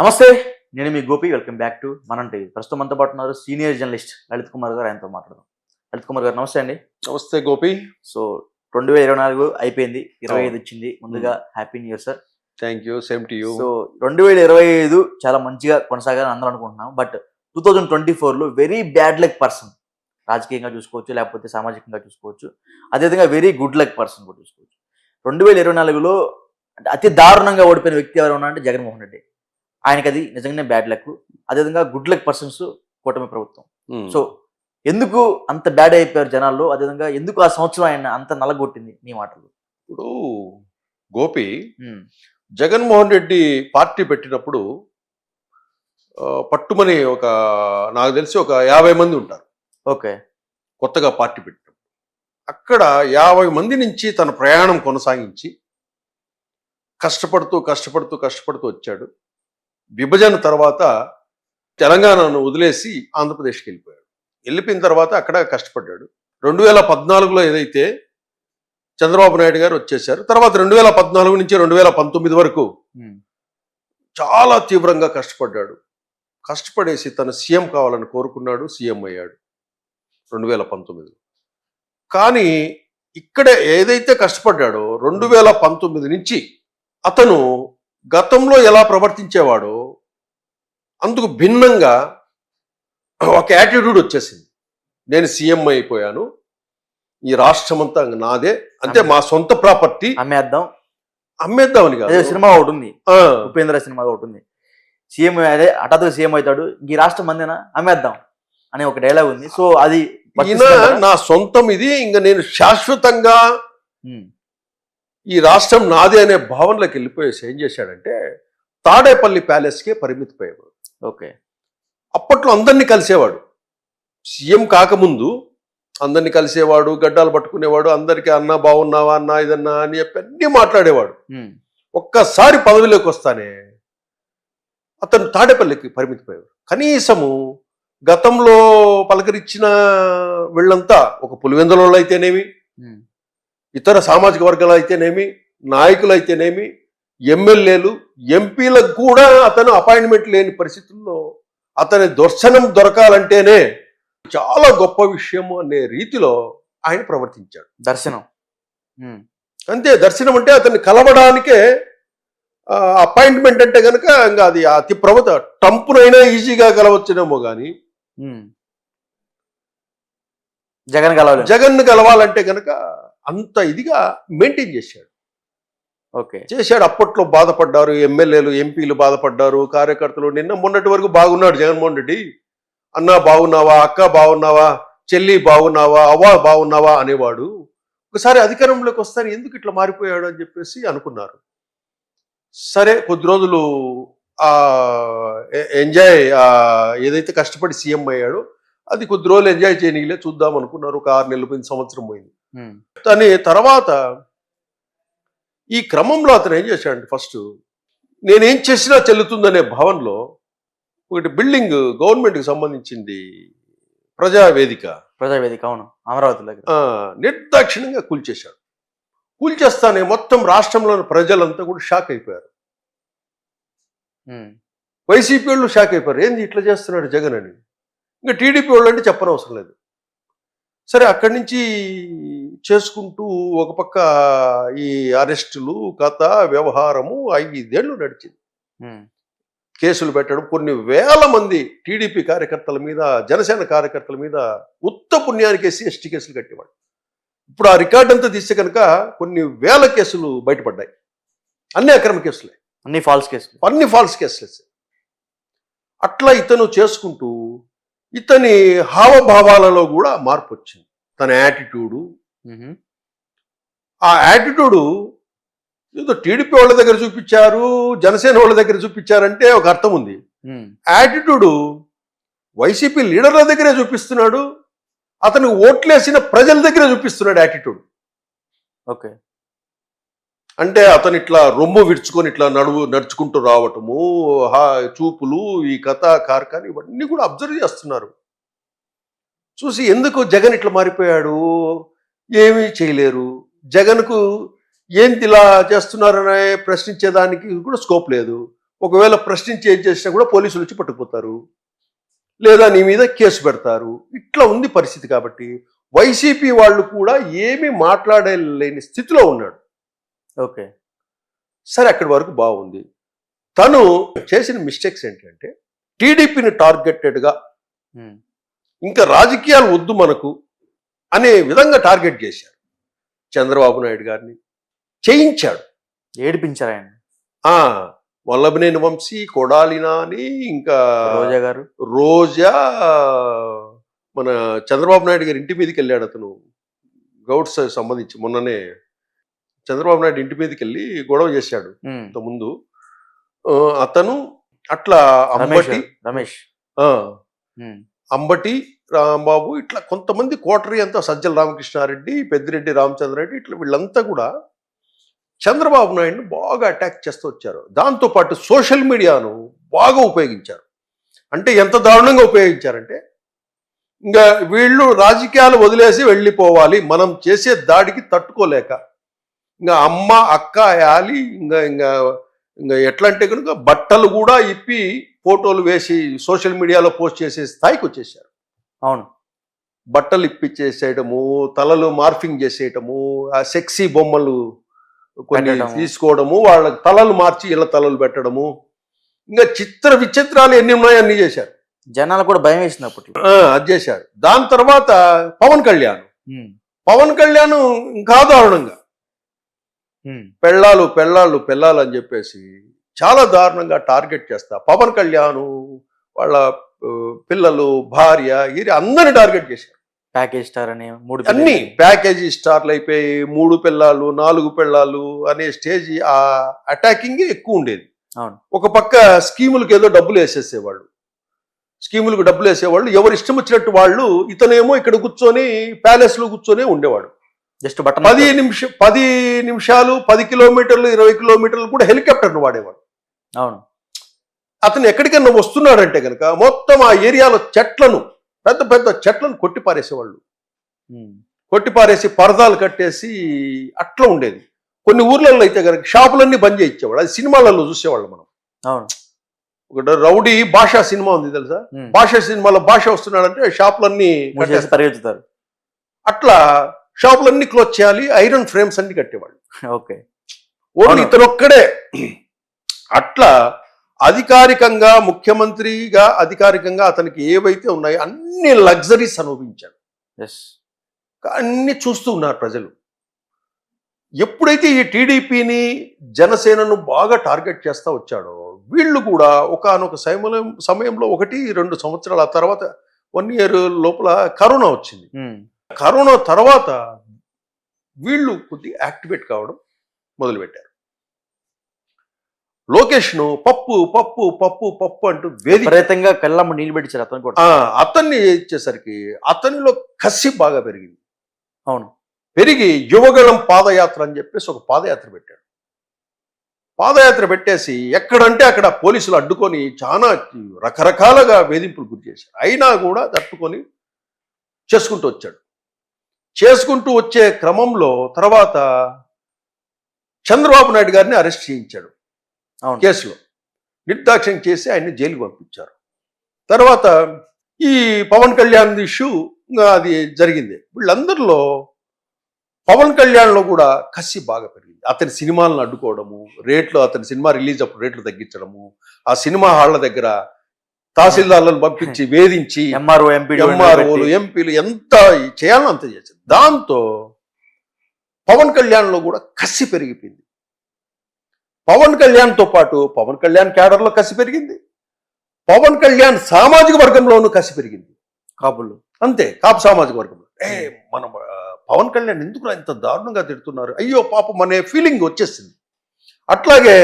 నమస్తే నేను మీ గోపి వెల్కమ్ బ్యాక్ టు మనం టీవీ ప్రస్తుతం మనతో పాటు ఉన్నారు సీనియర్ జర్నలిస్ట్ లలిత్ కుమార్ గారు ఆయనతో మాట్లాడదాం. లలిత్ కుమార్ గారు నమస్తే అండి. నమస్తే గోపి. సో రెండు వేల ఇరవై నాలుగు అయిపోయింది ఇరవై ఐదు. వచ్చింది ముందుగా happy new year sir. Thank you same to you so రెండు వేల ఇరవై ఐదు చాలా మంచిగా కొనసాగాలని అందరూ అనుకుంటున్నాం. బట్ టూ థౌజండ్ ట్వంటీ ఫోర్లో వెరీ బ్యాడ్ లక్ పర్సన్ రాజకీయంగా చూసుకోవచ్చు లేకపోతే సామాజికంగా చూసుకోవచ్చు. అదేవిధంగా వెరీ గుడ్ లక్ పర్సన్ కూడా చూసుకోవచ్చు. రెండు వేల ఇరవై నాలుగులో అంటే అతి దారుణంగా ఓడిపోయిన వ్యక్తి ఎవరు ఉన్నారంటే జగన్మోహన్ రెడ్డి. ఆయనకి అది నిజంగానే బ్యాడ్ లక్ అదేవిధంగా గుడ్ లక్ పర్సన్స్ కూటమి ప్రభుత్వం. సో ఎందుకు అంత బ్యాడ్ అయిపోయారు జనాల్లో? అదేవిధంగా ఎందుకు ఆ సంవత్సరం ఆయన అంత నలగొట్టింది నీ మాటలు. ఇప్పుడు గోపి ఉమ్, జగన్మోహన్ రెడ్డి పార్టీ పెట్టినప్పుడు పట్టుమని ఒక నాకు తెలిసి ఒక యాభై మంది ఉంటారు. ఓకే. కొత్తగా పార్టీ పెట్టినప్పుడు. అక్కడ యాభై మంది నుంచి తన ప్రయాణం కొనసాగించి కష్టపడుతూ కష్టపడుతూ కష్టపడుతూ వచ్చాడు. విభజన తర్వాత తెలంగాణను వదిలేసి ఆంధ్రప్రదేశ్కి వెళ్ళిపోయాడు వెళ్ళిపోయిన తర్వాత అక్కడ కష్టపడ్డాడు. రెండు వేల పద్నాలుగులో ఏదైతే చంద్రబాబు నాయుడు గారు వచ్చేసారు తర్వాత రెండు వేల పద్నాలుగు నుంచి రెండు వేల పంతొమ్మిది వరకు చాలా తీవ్రంగా కష్టపడ్డాడు. కష్టపడేసి తను సీఎం కావాలని కోరుకున్నాడు సీఎం అయ్యాడు రెండు వేల పంతొమ్మిదిలో కానీ ఇక్కడ ఏదైతే కష్టపడ్డాడో రెండు వేల పంతొమ్మిది నుంచి అతను గతంలో ఎలా ప్రవర్తించేవాడో అందుకు భిన్నంగా ఒక యాటిట్యూడ్ వచ్చేసింది. నేను సీఎం అయిపోయాను. ఈ రాష్ట్రం అంతా నాదే అంటే మా సొంత ప్రాపర్టీ అమ్మేద్దాం. అమ్మేద్దామని కాదు. సినిమా ఒకటి ఉంది. ఉపేంద్ర సినిమా ఒకటి ఉంది. సీఎం అదే హఠాత్తుగా సీఎం అవుతాడు. ఈ రాష్ట్రం మందేనా? అమ్మేద్దాం అనే ఒక డైలాగ్ ఉంది. సో అది? నా సొంతం ఇది. ఇంకా నేను శాశ్వతంగా ఈ రాష్ట్రం నాదే అనే భావనలోకి వెళ్ళిపోయేసి ఏం చేశాడంటే తాడేపల్లి ప్యాలెస్కే పరిమితిపోయాడు ఓకే. అప్పట్లో అందరినీ కలిసేవాడు. సీఎం కాకముందు అందరినీ కలిసేవాడు గడ్డాలు పట్టుకునేవాడు అందరికీ అన్నా బాగున్నావా అన్నా ఇదన్నా అని చెప్పి అన్నీ మాట్లాడేవాడు. ఒక్కసారి పదవిలోకి వస్తానే అతను తాడేపల్లికి పరిమితిపోయాడు కనీసము గతంలో పలకరించిన వీళ్ళంతా ఒక పులివెందులలో అయితేనేమి ఇతర సామాజిక వర్గాలు అయితేనేమి నాయకులు అయితేనేమి ఎమ్మెల్యేలు ఎంపీలకు కూడా అతను అపాయింట్మెంట్ లేని పరిస్థితుల్లో అతని దర్శనం దొరకాలంటేనే చాలా గొప్ప విషయము అనే రీతిలో ఆయన ప్రవర్తించాడు. దర్శనం. అంతే దర్శనం అంటే అతన్ని కలవడానికే అపాయింట్మెంట్ అంటే కనుక ఇంకా అది అతి ప్రవత టంపునైనా ఈజీగా కలవచ్చునేమో కానీ. జగన్ కలవలేదు. జగన్ను కలవాలంటే కనుక అంత ఇదిగా మెయింటైన్ చేశాడు. చేశాడు. అప్పట్లో బాధపడ్డారు. ఎమ్మెల్యేలు ఎంపీలు బాధపడ్డారు. కార్యకర్తలు నిన్న మొన్నటి వరకు బాగున్నాడు జగన్మోహన్ రెడ్డి. అన్నా బాగున్నావా? అక్క బాగున్నావా? చెల్లి బాగున్నావా? అవ్వ బాగున్నావా? అనేవాడు. ఒకసారి అధికారంలోకి వస్తాను ఎందుకు ఇట్లా మారిపోయాడు అని చెప్పేసి అనుకున్నారు. సరే కొద్ది రోజులు ఆ ఎంజాయ్ ఏదైతే కష్టపడి సీఎం అయ్యాడో అది కొద్ది రోజులు ఎంజాయ్ చేయనీలే చూద్దాం అనుకున్నారు. ఒక ఆరు నెలలు పోయింది సంవత్సరం పోయింది. అని తర్వాత ఈ క్రమంలో అతను ఏం చేశాడంటే ఫస్ట్ నేనేం చేసినా చెల్లుతుందనే భావనలో ఒకటి బిల్డింగ్ గవర్నమెంట్కి సంబంధించింది ప్రజావేదిక. ప్రజావేదిక అవును. అమరావతి దగ్గర. ఆ, నిర్దాక్షిణ్యంగా కూల్చేశాడు. కూల్చేస్తానే మొత్తం రాష్ట్రంలోని ప్రజలంతా కూడా షాక్ అయిపోయారు. వైసీపీ వాళ్ళు షాక్ అయిపోయారు. ఏంది ఇట్లా చేస్తున్నాడు జగన్ అని. ఇంకా టీడీపీ వాళ్ళు అంటే చెప్పనవసరం లేదు. సరే అక్కడి నుంచి చేసుకుంటూ ఒక పక్క ఈ అరెస్టులు కథ వ్యవహారము ఐదేళ్ళు నడిచింది. కేసులు పెట్టడం కొన్ని వేల మంది టీడీపీ కార్యకర్తల మీద జనసేన కార్యకర్తల మీద ఉత్త పుణ్యానికి వేసి ఎస్టీ కేసులు కట్టేవాడు ఇప్పుడు ఆ రికార్డ్ అంతా తీస్తే కనుక కొన్ని వేల కేసులు బయటపడ్డాయి. అన్ని అక్రమ కేసులే. అన్ని ఫాల్స్ కేసులు. అన్ని ఫాల్స్ కేసెస్ అట్లా ఇతను చేసుకుంటూ ఇతని హావభావాలలో కూడా మార్పు వచ్చింది. తన యాటిట్యూడు ఆ యాటిట్యూడు ఏదో టీడీపీ వాళ్ళ దగ్గర చూపించారు జనసేన వాళ్ళ దగ్గర చూపించారంటే ఒక అర్థం ఉంది. యాటిట్యూడు వైసీపీ లీడర్ల దగ్గరే చూపిస్తున్నాడు అతను ఓట్లేసిన ప్రజల దగ్గరే చూపిస్తున్నాడు యాటిట్యూడ్ ఓకే. అంటే అతను ఇట్లా రొమ్ము విడుచుకొని ఇట్లా నడువు నడుచుకుంటూ రావటము హా చూపులు ఈ కథ కార్ఖాన్ ఇవన్నీ కూడా అబ్జర్వ్ చేస్తున్నారు. చూసి ఎందుకు జగన్ ఇట్లా మారిపోయాడు? ఏమీ చేయలేరు. జగన్కు ఏంటి ఇలా చేస్తున్నారనే ప్రశ్నించేదానికి కూడా స్కోప్ లేదు. ఒకవేళ ప్రశ్నించి ఏం చేసినా కూడా పోలీసులు వచ్చి పట్టుకుపోతారు. లేదా నీ మీద కేసు పెడతారు. ఇట్లా ఉంది పరిస్థితి కాబట్టి వైసీపీ వాళ్ళు కూడా ఏమీ మాట్లాడలేని స్థితిలో ఉన్నాడు. ఓకే. సరే అక్కడి వరకు బాగుంది. తను చేసిన మిస్టేక్స్ ఏంటంటే టీడీపీని టార్గెటెడ్గా. ఇంకా రాజకీయాలు వద్దు మనకు. అనే విధంగా టార్గెట్ చేశారు చంద్రబాబు నాయుడు గారిని చేయించాడు ఏడిపించారు ఆయన ఆ వల్లభనేని వంశీ కొడాలి నాని ఇంకా రోజా గారు రోజా మన చంద్రబాబు నాయుడు గారి ఇంటి మీదకి వెళ్ళాడు అతను గౌడ్స్ సంబంధించి మొన్ననే చంద్రబాబు నాయుడు ఇంటి మీదకి వెళ్ళి గొడవ చేశాడు. ముందు అతను అట్లా అంబటి. రమేష్. అంబటి రాంబాబు ఇట్లా కొంతమంది కోటరీ అంతా సజ్జల రామకృష్ణారెడ్డి పెద్దిరెడ్డి రామచంద్రారెడ్డి ఇట్లా వీళ్ళంతా కూడా చంద్రబాబు నాయుడుని బాగా అటాక్ చేస్తూ వచ్చారు. దాంతోపాటు సోషల్ మీడియాను బాగా ఉపయోగించారు. అంటే ఎంత దారుణంగా ఉపయోగించారంటే ఇంకా వీళ్ళు రాజకీయాలు వదిలేసి వెళ్ళిపోవాలి మనం చేసే దాడికి తట్టుకోలేక. ఇంకా అమ్మ అక్క యాలి ఇంకా ఇంకా ఇంకా ఎట్లా అంటే కనుక బట్టలు కూడా ఇప్పి ఫోటోలు వేసి సోషల్ మీడియాలో పోస్ట్ చేసే స్థాయికి వచ్చేసారు. అవును. బట్టలు ఇప్పించేసేయటము తలలు మార్ఫింగ్ చేసేయటము ఆ సెక్సీ బొమ్మలు కొన్ని. తీసుకోవడము వాళ్ళ తలలు మార్చి ఇళ్ళ తలలు పెట్టడము. ఇంకా చిత్ర విచిత్రాలు ఎన్ని ఉన్నాయో అన్ని చేశారు. జనాలకు కూడా భయం వేసింది అప్పట్లో ఆ, అది చేశాడు దాని తర్వాత పవన్ కళ్యాణ్. పవన్ కళ్యాణ్ ఇంకా దారుణంగా. పెళ్ళాలు పెళ్ళాళ్ళు పెళ్ళాలు అని చెప్పేసి చాలా దారుణంగా టార్గెట్ చేస్తా. పవన్ కళ్యాణ్ వాళ్ళ పిల్లలు భార్య ఇది అందరిని టార్గెట్ చేశారు. ప్యాకేజ్ స్టార్ అని మూడు అన్ని. ప్యాకేజీ స్టార్లు అయిపోయి మూడు పిల్లలు నాలుగు పిల్లలు అనే స్టేజ్ ఆ అటాకింగ్ ఎక్కువ ఉండేది. అవును. ఒక పక్క స్కీములకు ఏదో డబ్బులు వేసేసేవాళ్ళు. స్కీములకు డబ్బులు వేసేవాళ్ళు. ఎవరు ఇష్టం వచ్చినట్టు వాళ్ళు ఇతనేమో ఇక్కడ కూర్చొని ప్యాలెస్లో కూర్చొని ఉండేవాడు. జస్ట్ బటన్ పది నిమిషం పది నిమిషాలు పది కిలోమీటర్లు ఇరవై కిలోమీటర్లు కూడా హెలికాప్టర్ను వాడేవాడు. అవును. అతను ఎక్కడికన్నా వస్తున్నాడంటే కనుక మొత్తం ఆ ఏరియాలో చెట్లను పెద్ద పెద్ద చెట్లను కొట్టి పారేసేవాళ్ళు. ఉమ్. కొట్టి పారేసి పరదాలు కట్టేసి అట్లా ఉండేది. కొన్ని ఊర్లలో అయితే కనుక షాపులన్నీ బంద్ చేయించేవాళ్ళు. అది సినిమాలలో చూసేవాళ్ళు మనం. అవును. ఒక రౌడీ భాషా సినిమా ఉంది తెలుసా. భాషా సినిమాలో భాష వస్తున్నాడంటే షాపులన్నీ. పరిగెత్తుతారు. అట్లా షాపులన్నీ క్లోజ్ చేయాలి ఐరన్ ఫ్రేమ్స్ అన్ని కట్టేవాళ్ళు. ఓకే. ఓన్లీ. ఇతను ఒక్కడే అట్లా అధికారికంగా ముఖ్యమంత్రిగా అధికారికంగా అతనికి ఏవైతే ఉన్నాయో అన్ని లగ్జరీస్ అనుభవించాడు. ఎస్ అన్ని చూస్తూ ఉన్నారు ప్రజలు. ఎప్పుడైతే ఈ టీడీపీని జనసేనను బాగా టార్గెట్ చేస్తా వచ్చాడో వీళ్ళు కూడా ఒకానొక సమయం సమయంలో ఒకటి రెండు సంవత్సరాల తర్వాత వన్ ఇయర్ లోపల కరోనా వచ్చింది. కరోనా తర్వాత వీళ్ళు కొద్దిగా యాక్టివేట్ కావడం మొదలుపెట్టారు. లోకేష్ను పప్పు పప్పు పప్పు పప్పు అంటూ వేది విపరీతంగా కళ్ళమ్మ నీళ్ళు పెట్టించారు అతను కూడా. అతన్ని ఇచ్చేసరికి అతనిలో కసి బాగా పెరిగింది. అవును. పెరిగి యువగళం పాదయాత్ర అని చెప్పేసి ఒక పాదయాత్ర పెట్టాడు. పాదయాత్ర పెట్టేసి ఎక్కడంటే అక్కడ పోలీసులు అడ్డుకొని చాలా రకరకాలుగా వేధింపులు గురి చేశారు. అయినా కూడా తట్టుకొని చేసుకుంటూ వచ్చాడు. చేసుకుంటూ వచ్చే క్రమంలో తర్వాత చంద్రబాబు నాయుడు గారిని అరెస్ట్ చేయించాడు. కేసులో. నిర్దాక్ష్యం చేసి ఆయన్ని జైలుకి పంపించారు. తర్వాత ఈ పవన్ కళ్యాణ్ ఇష్యూ అది జరిగింది. వీళ్ళందరిలో పవన్ కళ్యాణ్లో కూడా కసి బాగా పెరిగింది. అతని సినిమాలను అడ్డుకోవడము రేట్లు అతని సినిమా రిలీజ్ అప్పుడు రేట్లు తగ్గించడము ఆ సినిమా హాళ్ళ దగ్గర తహసీల్దార్లను పంపించి వేధించి ఎంఆర్ఓ ఎంఆర్ఓలు ఎంపీలు ఎంత చేయాలో అంత చేశారు. దాంతో పవన్ కళ్యాణ్లో కూడా కసి పెరిగిపోయింది. పవన్ కళ్యాణ్తో పాటు పవన్ కళ్యాణ్ క్యాడర్లో కసి పెరిగింది. పవన్ కళ్యాణ్ సామాజిక వర్గంలోనూ కసి పెరిగింది. కాపులు అంతే కాపు సామాజిక వర్గంలో. ఏ మనం పవన్ కళ్యాణ్ ఎందుకు ఇంత దారుణంగా తిడుతున్నారు? అయ్యో పాపం అనే ఫీలింగ్ వచ్చేసింది. అట్లాగే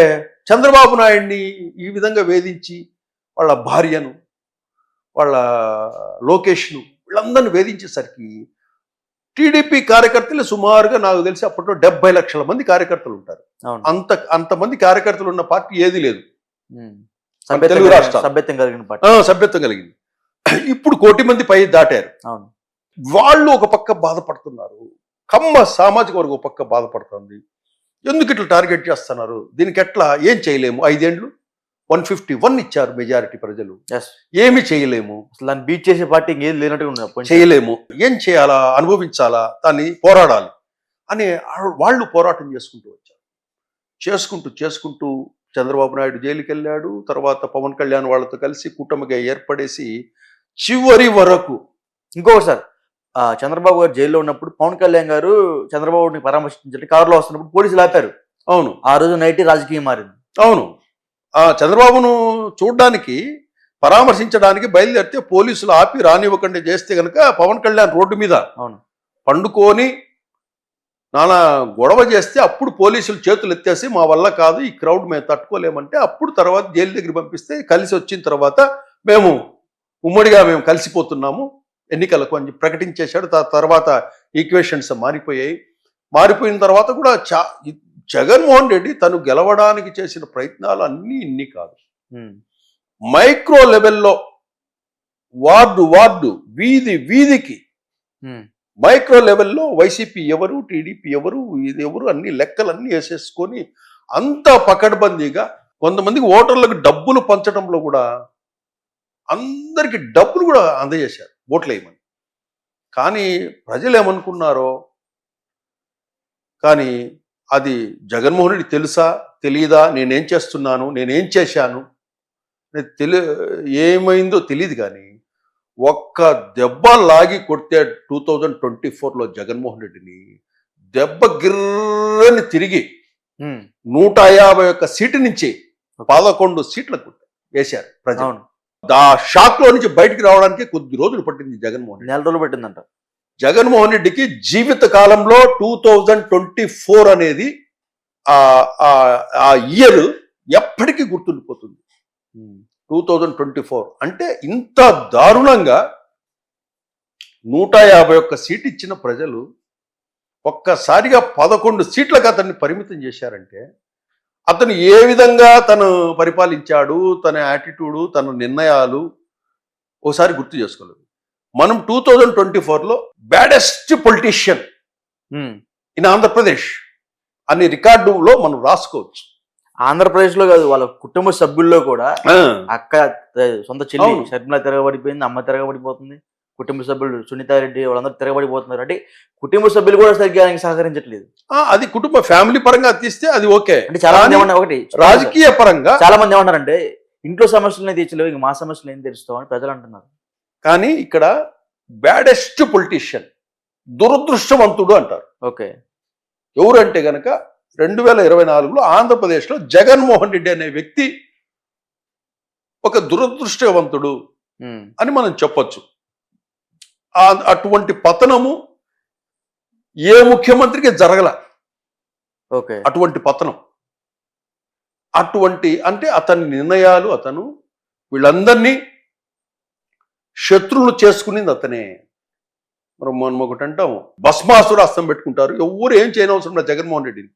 చంద్రబాబు నాయుడిని ఈ విధంగా వేధించి వాళ్ళ భార్యను వాళ్ళ లోకేష్ను వీళ్ళందరిని వేధించేసరికి టీడీపీ కార్యకర్తలు సుమారుగా నాకు తెలిసి అప్పట్లో డెబ్బై లక్షల మంది కార్యకర్తలు ఉంటారు. అవును. అంత అంతమంది కార్యకర్తలు ఉన్న పార్టీ ఏది లేదు. సభ్యత్వం తెలుగు కలిగిన- రాష్ట్రాలు. సభ్యత్వం కలిగిన పార్టీ. సభ్యత్వం కలిగింది. ఇప్పుడు కోటి మంది పై దాటారు. అవును. వాళ్ళు ఒక పక్క బాధపడుతున్నారు. కమ్మ సామాజిక వర్గం ఒక పక్క బాధపడుతుంది. ఎందుకు ఇట్లా టార్గెట్ చేస్తున్నారు? దీనికి ఎట్లా? ఏం చేయలేము? ఐదేండ్లు? వన్ ఫిఫ్టీ వన్ ఇచ్చారు మెజారిటీ ప్రజలు. ఏమి చేయలేము. అసలు దాన్ని బీట్ చేసే పార్టీ ఇంకేం లేనట్టుగా. చేయలేము. ఏం చేయాలా అనుభవించాలా దాన్ని పోరాడాలి అని వాళ్ళు పోరాటం చేసుకుంటూ వచ్చారు. చేసుకుంటూ చేసుకుంటూ చంద్రబాబు నాయుడు జైలుకి వెళ్ళాడు తర్వాత పవన్ కళ్యాణ్ వాళ్ళతో కలిసి కూటమిగా ఏర్పడేసి చివరి వరకు ఇంకొకటి సార్ ఆ, చంద్రబాబు గారు జైల్లో ఉన్నప్పుడు పవన్ కళ్యాణ్ గారు చంద్రబాబుని పరామర్శించండి. కారులో వస్తున్నప్పుడు పోలీసులు ఆపారు. అవును. ఆ రోజు నైట్ రాజకీయం మారింది. అవును. ఆ చంద్రబాబును చూడడానికి పరామర్శించడానికి బయలుదేరితే పోలీసులు ఆపి రానివ్వకుండా చేస్తే గనక పవన్ కళ్యాణ్ రోడ్డు మీద అవును. పండుకొని నానా గొడవ చేస్తే అప్పుడు పోలీసులు చేతులు ఎత్తేసి మా వల్ల కాదు ఈ క్రౌడ్ మేము తట్టుకోలేమంటే అప్పుడు తర్వాత జైలు దగ్గర పంపిస్తే కలిసి వచ్చిన తర్వాత మేము ఉమ్మడిగా మేము కలిసిపోతున్నాము ఎన్నికలకు అని ప్రకటించేశాడు. తర్వాత ఈక్వేషన్స్ మారిపోయాయి. మారిపోయిన తర్వాత కూడా చా జగన్మోహన్ రెడ్డి తను గెలవడానికి చేసిన ప్రయత్నాలు అన్నీ ఇన్ని కాదు. మైక్రో లెవెల్లో వార్డు వార్డు వీధి వీధికి. మైక్రో లెవెల్లో వైసీపీ ఎవరు టీడీపీ ఎవరు ఇది ఎవరు అన్ని లెక్కలన్నీ వేసేసుకొని అంత పకడ్బందీగా కొంతమందికి ఓటర్లకు డబ్బులు పంచడంలో కూడా అందరికి డబ్బులు కూడా అందజేశారు ఓట్లు వేయమని కానీ ప్రజలు ఏమనుకున్నారో కానీ అది జగన్మోహన్ రెడ్డి తెలుసా? తెలియదా నేనేం చేస్తున్నాను? నేనేం చేశాను? తెలి ఏమైందో తెలియదు కానీ ఒక్క దెబ్బ లాగి కొడితే టూ థౌజండ్ ట్వంటీ ఫోర్లో జగన్మోహన్ రెడ్డిని దెబ్బ గిర్రని తిరిగి. నూట యాభై ఒక్క సీటు నుంచి పదకొండు సీట్లకు వేశారు ప్రజలు. ఆ షాక్లో నుంచి బయటికి రావడానికి కొద్ది రోజులు పట్టింది జగన్మోహన్ రెడ్డి నెల రోజులు పెట్టిందంట. జగన్మోహన్ రెడ్డికి జీవిత కాలంలో టూ థౌజండ్ ట్వంటీ ఫోర్ అనేది ఆ ఇయర్ ఎప్పటికీ గుర్తుండిపోతుంది. టూ థౌజండ్ ట్వంటీ ఫోర్ అంటే ఇంత దారుణంగా నూట యాభై ఒక్క సీట్ ఇచ్చిన ప్రజలు ఒక్కసారిగా పదకొండు సీట్లకు అతన్ని పరిమితం చేశారంటే అతను ఏ విధంగా తను పరిపాలించాడు తన యాటిట్యూడు తన నిర్ణయాలు ఓసారి గుర్తు చేసుకోలేదు. మనం టూ థౌజండ్ ట్వంటీ ఫోర్లో బ్యాడెస్ట్ పొలిటీషియన్. ఇన్ ఆంధ్రప్రదేశ్ అనే రికార్డులో మనం రాసుకోవచ్చు. ఆంధ్రప్రదేశ్లో కాదు వాళ్ళ కుటుంబ సభ్యుల్లో కూడా అక్క సొంత చెల్లి. షర్మిల తిరగబడిపోయింది అమ్మ తిరగబడిపోతుంది కుటుంబ సభ్యులు సునీతారెడ్డి వాళ్ళందరూ తిరగబడిపోతున్నారు. అంటే కుటుంబ సభ్యులు కూడా సరిగ్గా ఆయనకి సహకరించట్లేదు. అది కుటుంబ ఫ్యామిలీ పరంగా తీస్తే అది ఓకే. అంటే చాలా మంది ఏమన్నా ఒకటి రాజకీయ పరంగా చాలా మంది ఏమన్నారంటే ఇంట్లో సమస్యలు తీర్చలేవు ఇంక మా సమస్యలు ఏం తెరుస్తావు అని ప్రజలు అంటున్నారు. కానీ ఇక్కడ బ్యాడెస్ట్ పొలిటీషియన్ దురదృష్టవంతుడు అంటారు. ఓకే. ఎవరంటే గనక రెండు వేల ఇరవై నాలుగులో ఆంధ్రప్రదేశ్లో జగన్మోహన్ రెడ్డి అనే వ్యక్తి ఒక దురదృష్టవంతుడు. అని మనం చెప్పొచ్చు. అటువంటి పతనము ఏ ముఖ్యమంత్రికి జరగల? ఓకే. అటువంటి పతనం. అటువంటి అంటే అతని నిర్ణయాలు అతను వీళ్ళందరినీ శత్రువులు చేసుకునేది అతనే. మనం మనం ఒకటి అంటాము భస్మాసురు అస్తం పెట్టుకుంటారు. ఎవరు ఏం చేయనవసరం లేదు జగన్మోహన్ రెడ్డిని.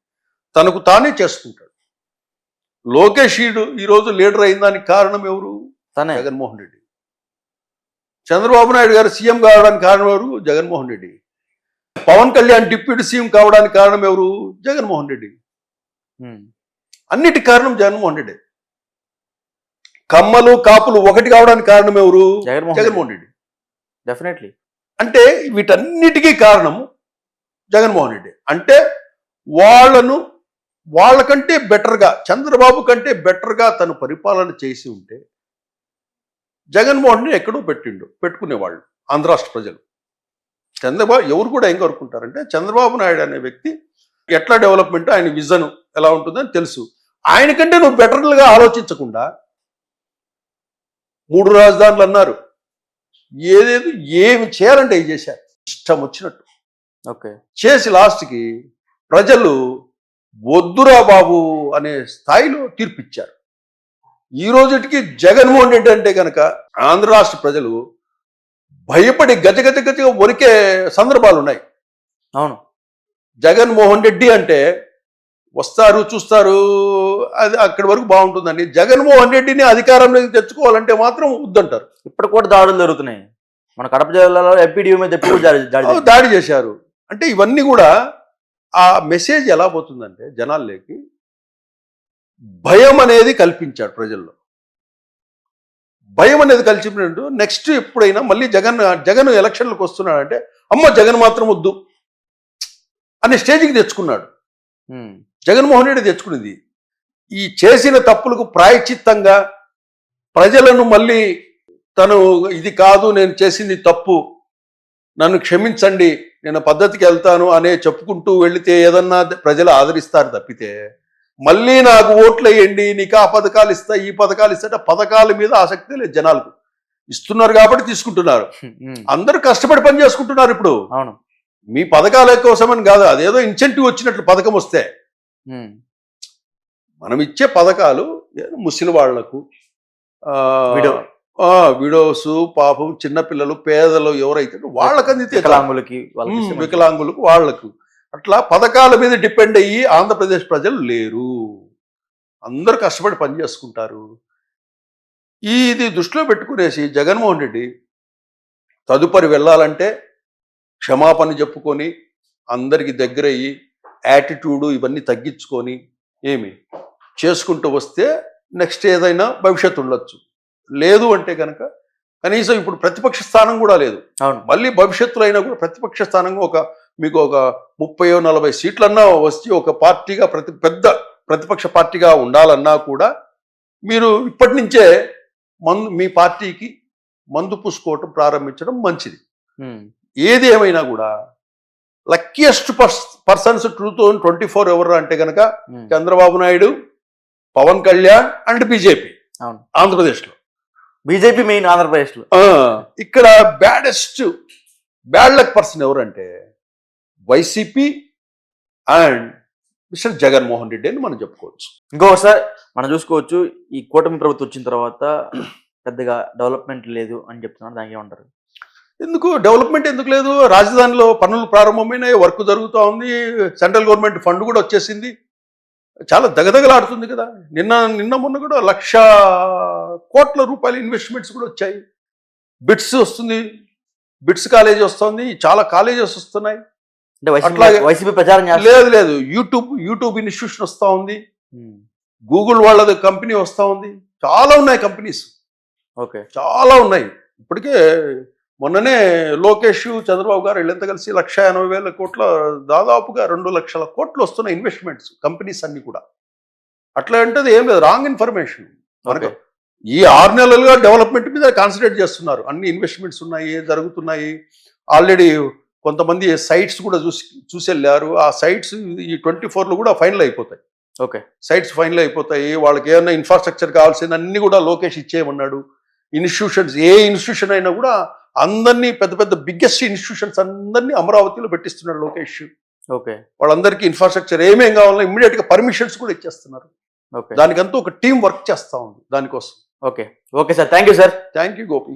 తనకు తానే చేసుకుంటాడు. లోకేష్ ఈడు ఈరోజు లీడర్ అయిన దానికి కారణం ఎవరు? తనే. జగన్మోహన్ రెడ్డి. చంద్రబాబు నాయుడు గారు సీఎం కావడానికి కారణం ఎవరు? జగన్మోహన్ రెడ్డి. పవన్ కళ్యాణ్ డిప్యూటీ సీఎం కావడానికి కారణం ఎవరు? జగన్మోహన్ రెడ్డి. అన్నిటి కారణం జగన్మోహన్ రెడ్డి. కమ్మలు కాపులు ఒకటి కావడానికి కారణం ఎవరు? జగన్మోహన్ రెడ్డి. డెఫినెట్లీ అంటే వీటన్నిటికీ కారణము జగన్మోహన్ రెడ్డి. అంటే వాళ్ళను వాళ్ళకంటే బెటర్గా చంద్రబాబు కంటే బెటర్గా తను పరిపాలన చేసి ఉంటే జగన్మోహన్ రెడ్డి ఎక్కడో పెట్టిండు పెట్టుకునేవాళ్ళు ఆంధ్ర రాష్ట్ర ప్రజలు. చంద్రబాబు ఎవరు కూడా ఏం కోరుకుంటారంటే చంద్రబాబు నాయుడు అనే వ్యక్తి ఎట్లా డెవలప్మెంట్ ఆయన విజన్ ఎలా ఉంటుందని తెలుసు. ఆయనకంటే నువ్వు బెటర్గా ఆలోచించకుండా మూడు రాజధానులు అన్నారు. ఏదేదో ఏమి చేయాలంటే ఏం చేశారు? ఇష్టం వచ్చినట్టు. ఓకే. చేసి లాస్ట్కి ప్రజలు వద్దురా బాబు అనే స్థాయిలో తీర్పిచ్చారు. ఈ రోజుటికి జగన్మోహన్ రెడ్డి అంటే కనుక ఆంధ్ర రాష్ట్ర ప్రజలు భయపడి గజగజ గజగా వరికే సందర్భాలు ఉన్నాయి అవును. జగన్మోహన్ రెడ్డి అంటే వస్తారు చూస్తారు. అది అక్కడి వరకు బాగుంటుందండి. జగన్మోహన్ రెడ్డిని అధికారంలోకి తెచ్చుకోవాలంటే మాత్రం వద్దంటారు. ఇప్పుడు కూడా దాడులు జరుగుతున్నాయి. మన కడప జిల్లాలో ఎంపీడీఓ మీద దాడి చేశారు. అంటే ఇవన్నీ కూడా ఆ మెసేజ్ ఎలా పోతుందంటే జనాల్లోకి భయం అనేది కల్పించాడు ప్రజల్లో. భయం అనేది కలిసిపోయినట్టు నెక్స్ట్ ఎప్పుడైనా మళ్ళీ జగన్ జగన్ ఎలక్షన్లకు వస్తున్నాడంటే అమ్మ జగన్ మాత్రం వద్దు అనే స్టేజ్కి తెచ్చుకున్నాడు. జగన్మోహన్ రెడ్డి తెచ్చుకునేది. ఈ చేసిన తప్పులకు ప్రాయచిత్తంగా ప్రజలను మళ్ళీ తను ఇది కాదు నేను చేసింది తప్పు నన్ను క్షమించండి నేను పద్ధతికి వెళ్తాను అనే చెప్పుకుంటూ వెళితే ఏదన్నా ప్రజలు ఆదరిస్తారు తప్పితే మళ్ళీ నాకు ఓట్లు వేయండి నీకు ఆ పథకాలు ఇస్తా ఈ పథకాలు ఇస్తా పథకాల మీద ఆసక్తి లేదు జనాలకు. ఇస్తున్నారు కాబట్టి తీసుకుంటున్నారు. అందరూ కష్టపడి పని చేసుకుంటున్నారు ఇప్పుడు. అవును. మీ పథకాల కోసమని కాదు అదేదో ఇన్సెంటివ్ వచ్చినట్లు పథకం వస్తే. మనం ఇచ్చే పథకాలు ముసలి వాళ్ళకు. విడోస్ పాపం చిన్నపిల్లలు పేదలు ఎవరైతే వాళ్ళకి అందితే. వికలాంగులకి. వికలాంగులకు వాళ్ళకు అట్లా పథకాల మీద డిపెండ్ అయ్యి ఆంధ్రప్రదేశ్ ప్రజలు లేరు అందరూ కష్టపడి పని చేసుకుంటారు ఈ ఇది దృష్టిలో పెట్టుకునేసి జగన్మోహన్ రెడ్డి తదుపరి వెళ్ళాలంటే క్షమాపణ చెప్పుకొని అందరికి దగ్గరయ్యి యాటిట్యూడ్ ఇవన్నీ తగ్గించుకొని ఏమి చేసుకుంటూ వస్తే నెక్స్ట్ ఏదైనా భవిష్యత్తు ఉండొచ్చు. లేదు అంటే కనుక కనీసం ఇప్పుడు ప్రతిపక్ష స్థానం కూడా లేదు. అవును. మళ్ళీ భవిష్యత్తులో అయినా కూడా ప్రతిపక్ష స్థానంగా ఒక మీకు ఒక ముప్పై నలభై సీట్లన్నా వచ్చి ఒక పార్టీగా ప్రతి పెద్ద ప్రతిపక్ష పార్టీగా ఉండాలన్నా కూడా మీరు ఇప్పటి నుంచే మందు మీ పార్టీకి మందు పూసుకోవటం ప్రారంభించడం మంచిది. ఏది ఏమైనా కూడా luckiest persons two thousand twenty four ఎవరు అంటే కనుక చంద్రబాబు నాయుడు పవన్ కళ్యాణ్ అండ్ బీజేపీ అవును. ఆంధ్రప్రదేశ్లో బీజేపీ మెయిన్ ఆంధ్రప్రదేశ్లో. ఇక్కడ బ్యాడెస్ట్ బ్యాడ్ లక్ పర్సన్ ఎవరంటే YCP and mister Jaganmohan Reddy అని మనం చెప్పుకోవచ్చు. ఇంకోసారి మనం చూసుకోవచ్చు ఈ కూటమి ప్రభుత్వం వచ్చిన తర్వాత పెద్దగా డెవలప్మెంట్ లేదు అని చెప్తున్నారు దానికి ఏమంటారు ఎందుకు? డెవలప్మెంట్ ఎందుకు లేదు? రాజధానిలో పనులు ప్రారంభమైనాయి వర్క్ జరుగుతూ ఉంది సెంట్రల్ గవర్నమెంట్ ఫండ్ కూడా వచ్చేసింది. చాలా దగదగలాడుతుంది కదా. నిన్న నిన్న మొన్న కూడా లక్ష కోట్ల రూపాయల ఇన్వెస్ట్మెంట్స్ కూడా వచ్చాయి. బిట్స్ వస్తుంది బిట్స్ కాలేజ్ వస్తుంది చాలా కాలేజెస్ వస్తున్నాయి. అంటే వైసీపీ అట్లాగే- వైసీపీ ప్రచారం లేదు లేదు. యూట్యూబ్ యూట్యూబ్ ఇన్స్టిట్యూషన్ వస్తూ ఉంది. గూగుల్ వాళ్ళది కంపెనీ వస్తూ ఉంది. చాలా ఉన్నాయి కంపెనీస్. ఓకే. చాలా ఉన్నాయి. ఇప్పటికే మొన్ననే లోకేష్ చంద్రబాబు గారు వీళ్ళంతా కలిసి లక్ష ఎనభై వేల కోట్ల దాదాపుగా రెండు లక్షల కోట్లు వస్తున్న ఇన్వెస్ట్మెంట్స్ కంపెనీస్ అన్ని కూడా. అట్లా అంటే ఏం లేదు రాంగ్ ఇన్ఫర్మేషన్ మనకు ఈ ఆరు నెలలుగా డెవలప్మెంట్ మీద కాన్సన్ట్రేట్ చేస్తున్నారు. అన్ని ఇన్వెస్ట్మెంట్స్ ఉన్నాయి జరుగుతున్నాయి. ఆల్రెడీ కొంతమంది సైట్స్ కూడా చూసి చూసి వెళ్ళారు ఆ సైట్స్ ఈ ట్వంటీ ఫోర్లో కూడా ఫైనల్ అయిపోతాయి. ఓకే. సైట్స్ ఫైనల్ అయిపోతాయి. వాళ్ళకి ఏమైనా ఇన్ఫ్రాస్ట్రక్చర్ కావాల్సిన అన్ని కూడా లోకేష్ ఇచ్చేయమన్నాడు. ఇన్స్టిట్యూషన్స్ ఏ ఇన్స్టిట్యూషన్ అయినా కూడా అందరినీ పెద్ద పెద్ద బిగ్గెస్ట్ ఇన్స్టిట్యూషన్స్ అందరినీ అమరావతిలో పెట్టిస్తున్నాడు లోకేష్. ఓకే. వాళ్ళందరికీ ఇన్ఫ్రాస్ట్రక్చర్ ఏమేం కావాలో ఇమ్మీడియట్గా పర్మిషన్స్ కూడా ఇచ్చేస్తున్నారు. ఓకే. దానికంతా ఒక టీం వర్క్ చేస్తా ఉంది దానికోసం. Okay. Okay sir. Thank you sir thank you Gopi